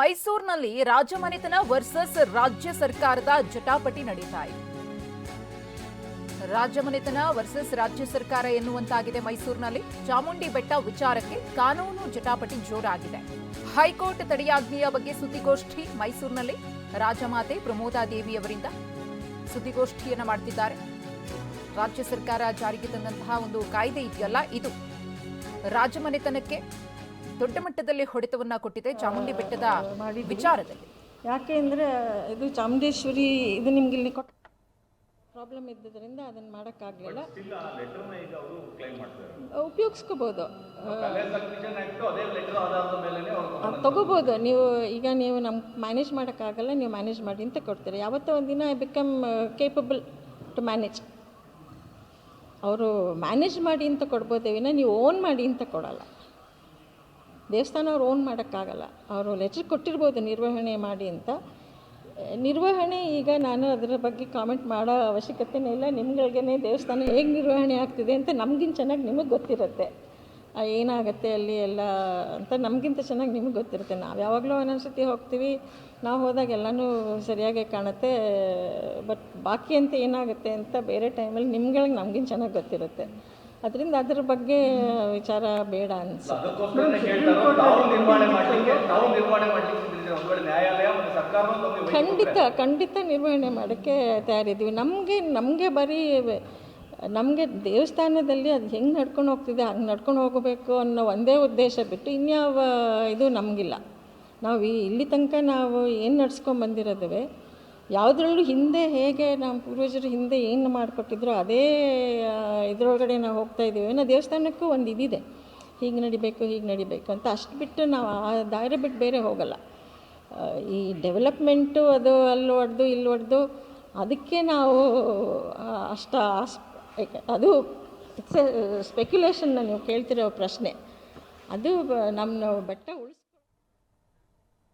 ಮೈಸೂರಿನಲ್ಲಿ ರಾಜಮನೆತನ ವರ್ಸಸ್ ರಾಜ್ಯ ಸರ್ಕಾರದ ಜಟಾಪಟಿ ನಡೀತಾ ಇದೆ. ರಾಜಮನೆತನ ವರ್ಸಸ್ ರಾಜ್ಯ ಸರ್ಕಾರ ಎನ್ನುವಂತಾಗಿದೆ ಮೈಸೂರಿನಲ್ಲಿ. ಚಾಮುಂಡಿ ಬೆಟ್ಟ ವಿಚಾರಕ್ಕೆ ಕಾನೂನು ಜಟಾಪಟಿ ಜೋರಾಗಿದೆ. ಹೈಕೋರ್ಟ್ ತಡೆಯಾಜ್ಞೆಯ ಬಗ್ಗೆ ಸುದ್ದಿಗೋಷ್ಠಿ ಮೈಸೂರಿನಲ್ಲಿ. ರಾಜಮಾತೆ ಪ್ರಮೋದಾದೇವಿ ಅವರಿಂದ ಸುದ್ದಿಗೋಷ್ಠಿಯನ್ನು ಮಾಡ್ತಿದ್ದಾರೆ. ರಾಜ್ಯ ಸರ್ಕಾರ ಜಾರಿಗೆ ತಂದಂತಹ ಒಂದು ಕಾಯ್ದೆ ಇದೆಯಲ್ಲ ಇದು. ರಾಜಮನೆತನಕ್ಕೆ ದೊಡ್ಡ ಮಟ್ಟದಲ್ಲಿ ಹೊಡೆತವನ್ನ ಕೊಟ್ಟಿದೆ ಚಾಮುಂಡಿ ಬೆಟ್ಟದ ವಿಚಾರದಲ್ಲಿ. ಯಾಕೆ ಅಂದರೆ ಇದು ಚಾಮುಂಡೇಶ್ವರಿ ಇದು ನಿಮ್ಗೆ ಇಲ್ಲಿ ಕೊಟ್ಟು ಪ್ರಾಬ್ಲಮ್ ಇದ್ದಿದ್ದರಿಂದ ಅದನ್ನು ಮಾಡೋಕ್ಕಾಗಲಿಲ್ಲ. ಉಪಯೋಗಿಸ್ಕೋಬೋದು. ಅದು ತಗೋಬೋದು. ನೀವು ಈಗ ನೀವು ನಮ್ ಮ್ಯಾನೇಜ್ ಮಾಡೋಕ್ಕಾಗಲ್ಲ ನೀವು ಮ್ಯಾನೇಜ್ ಮಾಡಿ ಅಂತ ಕೊಡ್ತೀರಿ. ಯಾವತ್ತೋ ದಿನ I become capable to manage ಅವರು ಮ್ಯಾನೇಜ್ ಮಾಡಿ ಅಂತ ಕೊಡ್ಬೋದೇ ವಿನ ನೀವು ಓನ್ ಮಾಡಿ ಅಂತ ಕೊಡಲ್ಲ. ದೇವಸ್ಥಾನ ಅವ್ರು ಓನ್ ಮಾಡೋಕ್ಕಾಗಲ್ಲ. ಅವರು ಲೆಟರ್ ಕೊಟ್ಟಿರ್ಬೋದು ನಿರ್ವಹಣೆ ಮಾಡಿ ಅಂತ. ನಿರ್ವಹಣೆ ಈಗ ನಾನು ಅದರ ಬಗ್ಗೆ ಕಾಮೆಂಟ್ ಮಾಡೋ ಅವಶ್ಯಕತೆನೇ ಇಲ್ಲ. ನಿಮ್ಗಳಿಗೇ ದೇವಸ್ಥಾನ ಹೇಗೆ ನಿರ್ವಹಣೆ ಆಗ್ತಿದೆ ಅಂತ ನಮಗಿಂತ ಚೆನ್ನಾಗಿ ನಿಮಗೆ ಗೊತ್ತಿರುತ್ತೆ. ಏನಾಗುತ್ತೆ ಅಲ್ಲಿ ಎಲ್ಲ ಅಂತ ನಮಗಿಂತ ಚೆನ್ನಾಗಿ ನಿಮಗೆ ಗೊತ್ತಿರುತ್ತೆ. ನಾವು ಯಾವಾಗಲೂ ಒಂದೊಂದು ಸರ್ತಿ ಹೋಗ್ತೀವಿ. ನಾವು ಹೋದಾಗ ಎಲ್ಲನೂ ಸರಿಯಾಗಿ ಕಾಣುತ್ತೆ. ಬಟ್ ಬಾಕಿ ಅಂತ ಏನಾಗುತ್ತೆ ಅಂತ ಬೇರೆ ಟೈಮಲ್ಲಿ ನಿಮ್ಗಳಿಗೆ ನಮಗಿಂತ ಚೆನ್ನಾಗಿ ಗೊತ್ತಿರುತ್ತೆ. ಅದರಿಂದ ಅದ್ರ ಬಗ್ಗೆ ವಿಚಾರ ಬೇಡ ಅನ್ಸುತ್ತೆ. ಖಂಡಿತ ಖಂಡಿತ ನಿರ್ವಹಣೆ ಮಾಡೋಕ್ಕೆ ತಯಾರಿದ್ದೀವಿ. ನಮಗೆ ನಮಗೆ ಬರೀ ನಮಗೆ ದೇವಸ್ಥಾನದಲ್ಲಿ ಅದು ಹೆಂಗೆ ನಡ್ಕೊಂಡು ಹೋಗ್ತಿದೆ ಹಂಗೆ ನಡ್ಕೊಂಡು ಹೋಗಬೇಕು ಅನ್ನೋ ಒಂದೇ ಉದ್ದೇಶ ಬಿಟ್ಟು ಇನ್ಯಾವ ಇದು ನಮಗಿಲ್ಲ. ನಾವು ಈ- ಇಲ್ಲಿ ತನಕ ನಾವು ಏನು ನಡ್ಸ್ಕೊಂಡು ಬಂದಿರೋದುವೆ ಯಾವುದ್ರಲ್ಲೂ ಹಿಂದೆ ಹೇಗೆ ನಮ್ಮ ಪೂರ್ವಜರು ಹಿಂದೆ ಏನು ಮಾಡಿಕೊಟ್ಟಿದ್ರು ಅದೇ ಇದರೊಳಗಡೆ ನಾವು ಹೋಗ್ತಾ ಇದ್ದೀವಿ. ಏನೋ ದೇವಸ್ಥಾನಕ್ಕೂ ಒಂದು ಇದಿದೆ. ಹೀಗೆ ನಡಿಬೇಕು ಹೀಗೆ ನಡಿಬೇಕು ಅಂತ ಅಷ್ಟು ಬಿಟ್ಟು ನಾವು ಆ ದಾರಿ ಬಿಟ್ಟು ಬೇರೆ ಹೋಗಲ್ಲ. ಈ ಡೆವಲಪ್ಮೆಂಟು ಅದು ಅಲ್ಲಿ ಹೊಡೆದು ಇಲ್ಲಿ ಹೊಡೆದು ಅದಕ್ಕೆ ನಾವು ಅಷ್ಟ ಅದು ಸ್ಪೆಕ್ಯುಲೇಷನ್ನ ನೀವು ಕೇಳ್ತಿರೋ ಪ್ರಶ್ನೆ. ಅದು ನಮ್ಮ ಬೆಟ್ಟ ಉಳಿಸ್